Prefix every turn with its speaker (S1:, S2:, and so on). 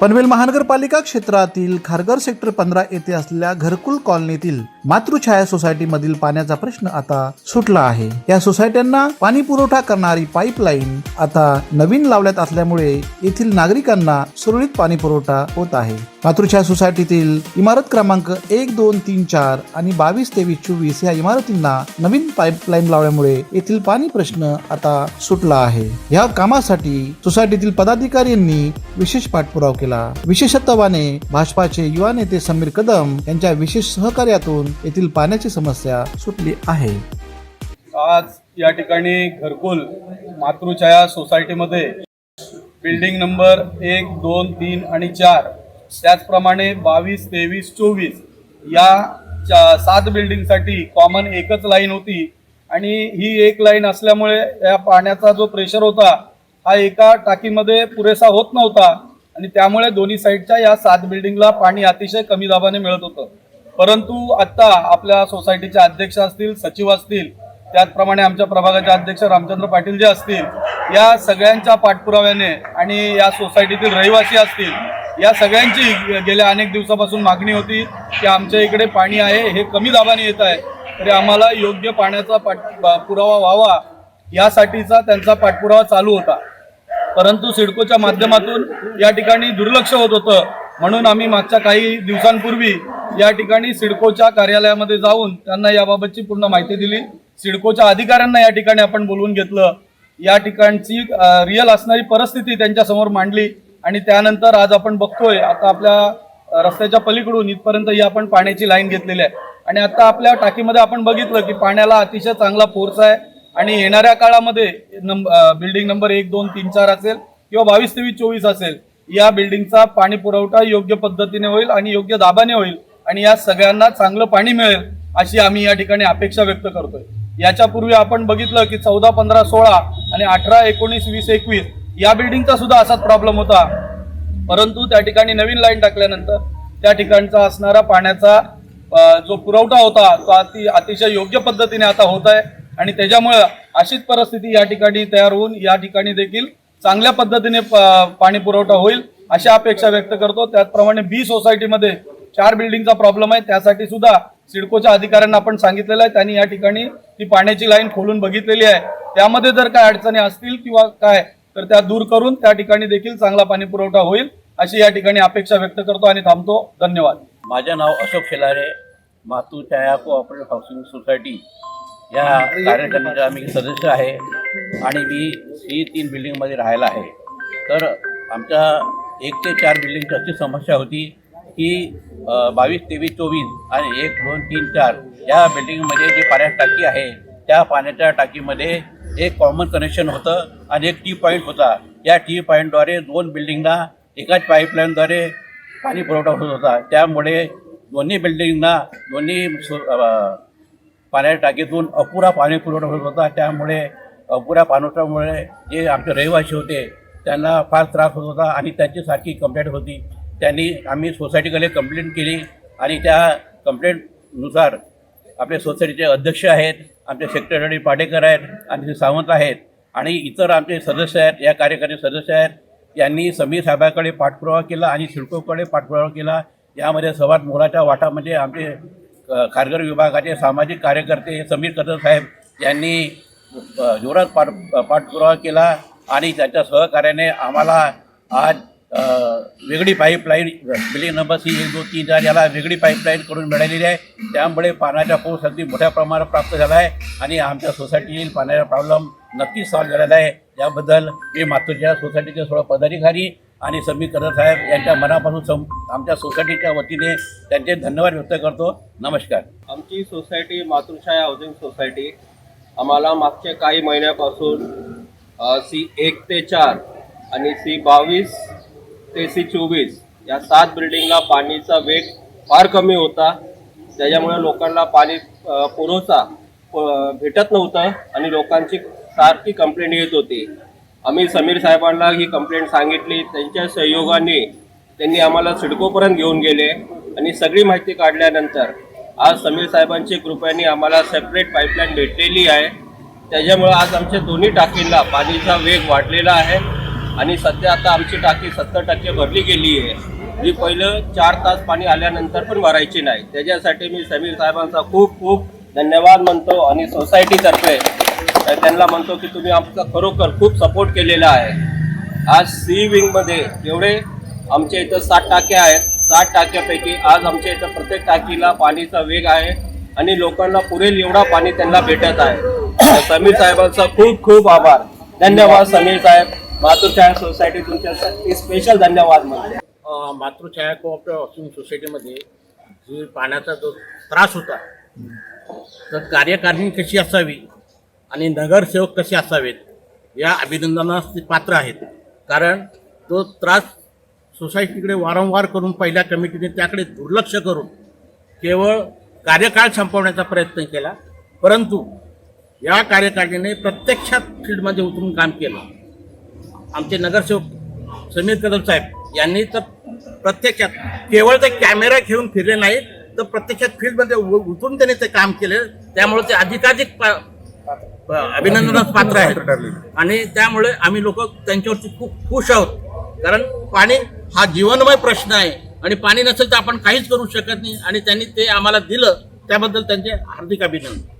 S1: पनवेल महानगरपालिका क्षेत्रातील खारघर सेक्टर पंधरा येथे असलेल्या घरकुल कॉलनीतील मातृछाया सोसायटीमधील पाण्याचा प्रश्न आता सुटला आहे. या सोसायट्यांना पाणी पुरवठा करणारी पाईपलाईन आता नवीन लावण्यात असल्यामुळे येथील नागरिकांना सुरळीत पाणी पुरवठा होत आहे. मातृछाया सोसायटीतील इमारत क्रमांक एक दोन तीन चार आणि बावीस तेवीस चोवीस या इमारतींना नवीन पाईपलाईन लावल्यामुळे येथील पाणी प्रश्न आता सुटला आहे. या कामासाठी सोसायटीतील पदाधिकाऱ्यांनी विशेष पाठपुरावा केला. विशेषत्वाने भाजपाचे युवा नेते समीर कदम यांच्या विशेष सहकार्यातून येथील पाण्याची समस्या सुटली आहे.
S2: आज या ठिकाणी घरकुल मातृछाया सोसायटीमध्ये बिल्डिंग नंबर एक दोन तीन आणि चार त्याचप्रमाणे बावीस तेवीस चोवीस या चा सात बिल्डिंगसाठी कॉमन एकच लाईन होती. आणि ही एक लाईन असल्यामुळे या पाण्याचा जो प्रेशर होता हा एका टाकीमध्ये पुरेसा होत नव्हता. आणि त्यामुळे दोन्ही साईडच्या या सात बिल्डिंगला पाणी अतिशय कमी दाबाने मिळत होतं. परंतु आत्ता आपल्या सोसायटीचे अध्यक्ष असतील सचिव असतील त्याचप्रमाणे आमच्या प्रभागाचे अध्यक्ष रामचंद्र पाटील जे असतील या सगळ्यांच्या पाठपुराव्याने आणि या सोसायटीतील रहिवासी असतील या सगळ्यांची गेल्या अनेक दिवसापासून मागणी होती की आमच्या इकडे पाणी आहे हे कमी दाबाने येत आहे. तरी आम्हाला योग्य पाण्याचा पाठ पुरावा व्हावा यासाठीचा त्यांचा पाठपुरावा चालू होता. परंतु सिडकोच्या माध्यमातून या ठिकाणी दुर्लक्ष होत होतं. म्हणून आम्ही मागच्या काही दिवसांपूर्वी या ठिकाणी सिडकोच्या कार्यालयामध्ये जाऊन त्यांना याबाबतची पूर्ण माहिती दिली. सिडकोच्या अधिकाऱ्यांना या ठिकाणी आपण बोलवून घेतलं. या ठिकाणची रिअल असणारी परिस्थिती त्यांच्यासमोर मांडली आणि त्यानंतर आज आपण बघतोय आता आपल्या रस्त्याच्या पलीकडून इथपर्यंत ही आपण पाण्याची लाईन घेतलेली आहे. आणि आता आपल्या टाकीमध्ये आपण बघितलं की पाण्याला अतिशय चांगला फोर्स आहे. आणि येणाऱ्या काळामध्ये नंब बिल्डिंग नंबर एक दोन तीन चार असेल किंवा बावीस तेवीस चोवीस असेल या बिल्डिंगचा पाणी पुरवठा योग्य पद्धतीने होईल आणि योग्य दाबाने होईल आणि या सगळ्यांना चांगलं पाणी मिळेल अशी आम्ही या ठिकाणी अपेक्षा व्यक्त करतोय. याच्यापूर्वी आपण बघितलं की चौदा पंधरा सोळा आणि अठरा एकोणीस वीस एकवीस या बिल्डिंगचा सुद्धा असाच प्रॉब्लेम होता. परंतु त्या ठिकाणी नवीन लाईन टाकल्यानंतर त्या ठिकाणचा असणारा पाण्याचा जो पुरवठा होता तो अति अतिशय योग्य पद्धतीने आता होत आहे. आणि त्याच्यामुळं अशीच परिस्थिती या ठिकाणी तयार होऊन या ठिकाणी देखील चांगल्या पद्धतीने पाणी पुरवठा होईल अशा अपेक्षा व्यक्त करतो. त्याचप्रमाणे बी सोसायटीमध्ये चार बिल्डिंगचा प्रॉब्लेम आहे. त्यासाठी सुद्धा सिडकोच्या अधिकाऱ्यांना आपण सांगितलेलं आहे. त्यांनी या ठिकाणी ती पाण्याची लाईन खोलून बघितलेली आहे. त्यामध्ये जर काय अडचणी असतील किंवा काय तर त्या दूर करून त्या ठिकाणी देखील चांगला पाणी पुरवठा होईल अशी या ठिकाणी अपेक्षा व्यक्त करतो आणि थांबतो. धन्यवाद.
S3: माझे नाव Ashok Shelare Matruchhaya cooperative housing society या कार्यकारिणीचा आम्ही सदस्य आहे आणि मी सी तीन बिल्डिंगमध्ये राहायला आहे. तर आमच्या एक ते चार बिल्डिंगची अशी समस्या होती की बावीस तेवीस चोवीस आणि एक दोन तीन चार या बिल्डिंगमध्ये जे पाण्याची टाकी आहे त्या पाण्याच्या टाकीमध्ये एक कॉमन कनेक्शन होतं आणि एक टी पॉईंट होता. या टी पॉईंटद्वारे दोन बिल्डिंगना एकाच पाईपलाईनद्वारे पाणी पुरवठा होत होता. त्यामुळे दोन्ही बिल्डिंगना दोन्ही पाण्याच्या टाकीतून अपुरा पाणी पुरवठा होत होता. त्यामुळे अपुऱ्या पाणवठ्यामुळे जे आमचे रहिवासी होते त्यांना फार त्रास होत होता आणि त्यांची सारखी कंप्लेंट होती. त्यांनी आम्ही सोसायटीकडे कंप्लेंट केली आणि त्या कंप्लेंटनुसार आपले सोसायटीचे अध्यक्ष आहेत आमचे सेक्रेटरी पाडेकर आहेत आणि ते सावंत आहेत आणि इतर आमचे सदस्य आहेत या कार्यकारी सदस्य आहेत. यांनी समीर साहेबाकडे पाठपुरावा केला आणि सिडकोकडे पाठपुरावा केला. यामध्ये सर्वात मोलाच्या वाटा म्हणजे आमचे खारघर विभागाचे सामाजिक कार्यकर्ते समीर कदम साहेब यांनी जोरात पाठ पाठपुरावा केला आणि त्याच्या सहकार्याने आम्हाला आज वेगळी पाईपलाईन बिल्डिंग नंबर सी एक दोन तीन चार याला वेगळी पाईपलाईन करून मिळालेली आहे. त्यामुळे पाण्याचा पाऊस अगदी मोठ्या प्रमाणात प्राप्त झाला आहे आणि आमच्या सोसायटीतील पाण्याचा प्रॉब्लेम नक्कीच सॉल्व्ह झालेला आहे. याबद्दल मी मातोच्या सोसायटीचे सर्व पदाधिकारी आणि समीर कदर साहेब यांच्या मनापासून सम आमच्या सोसायटीच्या वतीने त्यांचे धन्यवाद व्यक्त करतो. नमस्कार.
S4: आमची सोसायटी मातृशाही हाऊसिंग सोसायटी आम्हाला मागच्या काही महिन्यापासून सी एक ते चार आणि सी बावीस ते सी चोवीस या सात बिल्डिंगला पाणीचा वेग फार कमी होता. त्याच्यामुळे लोकांना पाणी अ, पुरवठा प- भेटत नव्हतं आणि लोकांची सारखी कंप्लेंट येत होती. आम्ही समीर साहेबांना ही कंप्लेंट सांगितली. त्यांच्या सहयोगाने त्यांनी आम्हाला सिडकोपर्यंत घेऊन गेले आणि सगळी माहिती काढल्यानंतर आज समीर साहेबांची कृपेने आम्हाला सेपरेट पाईपलाईन भेटलेली आहे. त्याच्यामुळं आज आमच्या दोन्ही टाकींना पाणीचा वेग वाढलेला आहे आणि सध्या आता आमची टाकी सत्तर टक्के भरली गेली आहे. जी पहिलं चार तास पाणी आल्यानंतर पण भरायची नाही. त्याच्यासाठी मी समीर साहेबांचा खूप खूप धन्यवाद म्हणतो आणि सोसायटीतर्फे त्यांना म्हणतो की तुम्ही आमचा खरोखर खूप सपोर्ट केलेला आहे. आज सी विंगमध्ये एवढे आमच्या इथं सात टाक्या आहेत. सात टाक्यापैकी आज आमच्या इथं प्रत्येक टाकीला पाणीचा वेग आहे आणि लोकांना पुरेल एवढा पाणी त्यांना भेटत आहे. समीर साहेबांचा खूप खूप आभार. धन्यवाद समीर साहेब. मातृछाया सोसायटी तुमच्यासाठी स्पेशल धन्यवाद म्हणते.
S5: मातृछाया कोऑपरेटिव्ह हाऊसिंग सोसायटीमध्ये जे पाण्याचा जो त्रास होता तर कार्यकारिणी कशी असावी? आणि नगरसेवक कसे असावेत या अभिनंदनास ते पात्र आहेत. कारण तो त्रास सोसायटीकडे वारंवार करून पहिल्या कमिटीने त्याकडे दुर्लक्ष करून केवळ कार्यकाळ संपवण्याचा प्रयत्न केला. परंतु या कार्यकारिणीने प्रत्यक्षात फील्डमध्ये उतरून काम केलं. आमचे नगरसेवक समीर कदम साहेब यांनी तर प्रत्यक्षात केवळ ते कॅमेरा घेऊन फिरले नाहीत तर प्रत्यक्षात फील्डमध्ये उ- उतरून त्यांनी ते काम केले. त्यामुळे ते अधिकाधिक प- अभिनंदनास पात्र आहेत आणि त्यामुळे आम्ही लोक त्यांच्यावरती खूप खुश आहोत. कारण पाणी हा जीवनमय प्रश्न आहे. आणि पाणी नसेल तर आपण काहीच करू शकत नाही. आणि त्यांनी ते आम्हाला दिलं त्याबद्दल त्यांचे हार्दिक अभिनंदन.